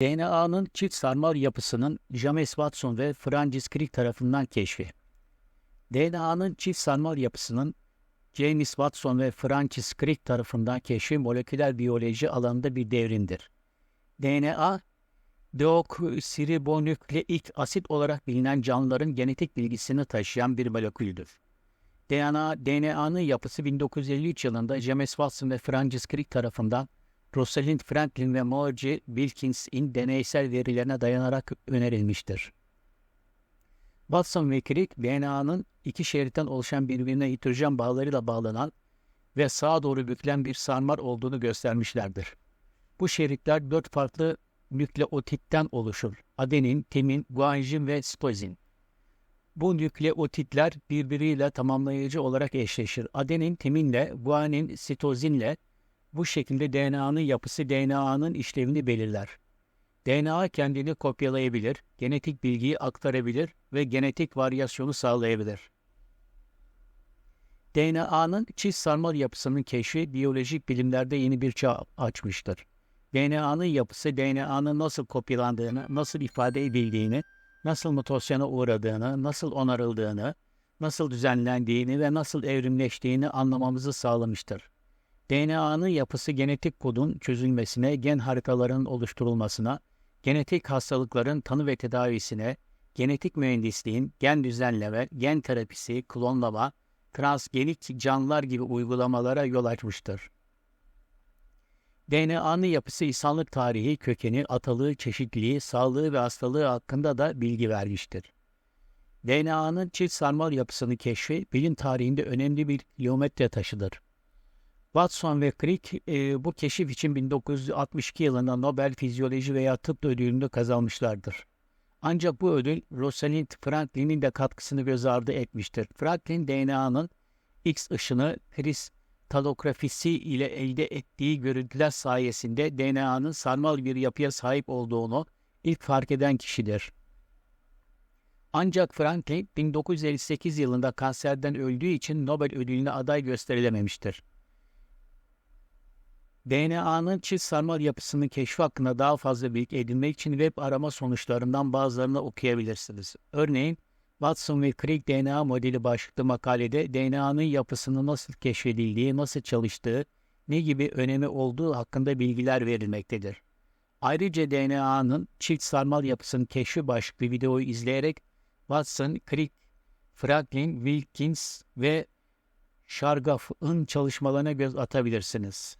DNA'nın çift sarmal yapısının James Watson ve Francis Crick tarafından keşfi. DNA'nın çift sarmal yapısının James Watson ve Francis Crick tarafından keşfi moleküler biyoloji alanında bir devrimdir. DNA, deoksiribonükleik asit olarak bilinen canlıların genetik bilgisini taşıyan bir moleküldür. DNA, DNA'nın yapısı 1953 yılında James Watson ve Francis Crick tarafından Rosalind Franklin ve Margie Wilkins'in deneysel verilerine dayanarak önerilmiştir. Watson ve Crick, DNA'nın iki şeritten oluşan birbirine hidrojen bağlarıyla bağlanan ve sağa doğru bükülen bir sarmal olduğunu göstermişlerdir. Bu şeritler dört farklı nükleotitten oluşur. Adenin, timin, guanjin ve sitozin. Bu nükleotitler birbiriyle tamamlayıcı olarak eşleşir. Adenin, timinle, guanin, sitozinle bu şekilde DNA'nın yapısı DNA'nın işlevini belirler. DNA kendini kopyalayabilir, genetik bilgiyi aktarabilir ve genetik varyasyonu sağlayabilir. DNA'nın çift sarmal yapısının keşfi biyolojik bilimlerde yeni bir çağ açmıştır. DNA'nın yapısı DNA'nın nasıl kopyalandığını, nasıl ifade edildiğini, nasıl mutasyona uğradığını, nasıl onarıldığını, nasıl düzenlendiğini ve nasıl evrimleştiğini anlamamızı sağlamıştır. DNA'nın yapısı genetik kodun çözülmesine, gen haritalarının oluşturulmasına, genetik hastalıkların tanı ve tedavisine, genetik mühendisliğin, gen düzenleme, gen terapisi, klonlama, transgenik canlılar gibi uygulamalara yol açmıştır. DNA'nın yapısı insanlık tarihi, kökeni, atalığı, çeşitliliği, sağlığı ve hastalığı hakkında da bilgi vermiştir. DNA'nın çift sarmal yapısını keşfi bilim tarihinde önemli bir kilometre taşıdır. Watson ve Crick e, bu keşif için 1962 yılında Nobel Fizyoloji veya Tıp ödülünü kazanmışlardır. Ancak bu ödül Rosalind Franklin'in de katkısını göz ardı etmiştir. Franklin DNA'nın X ışını kristalografisi ile elde ettiği görüntüler sayesinde DNA'nın sarmal bir yapıya sahip olduğunu ilk fark eden kişidir. Ancak Franklin 1958 yılında kanserden öldüğü için Nobel ödülüne aday gösterilememiştir. DNA'nın çift sarmal yapısının keşfi hakkında daha fazla bilgi edinmek için web arama sonuçlarından bazılarını okuyabilirsiniz. Örneğin Watson ve Crick DNA modeli başlıklı makalede DNA'nın yapısının nasıl keşfedildiği, nasıl çalıştığı, ne gibi önemi olduğu hakkında bilgiler verilmektedir. Ayrıca DNA'nın çift sarmal yapısının keşfi başlıklı videoyu izleyerek Watson, Crick, Franklin, Wilkins ve Shargaff'ın çalışmalarına göz atabilirsiniz.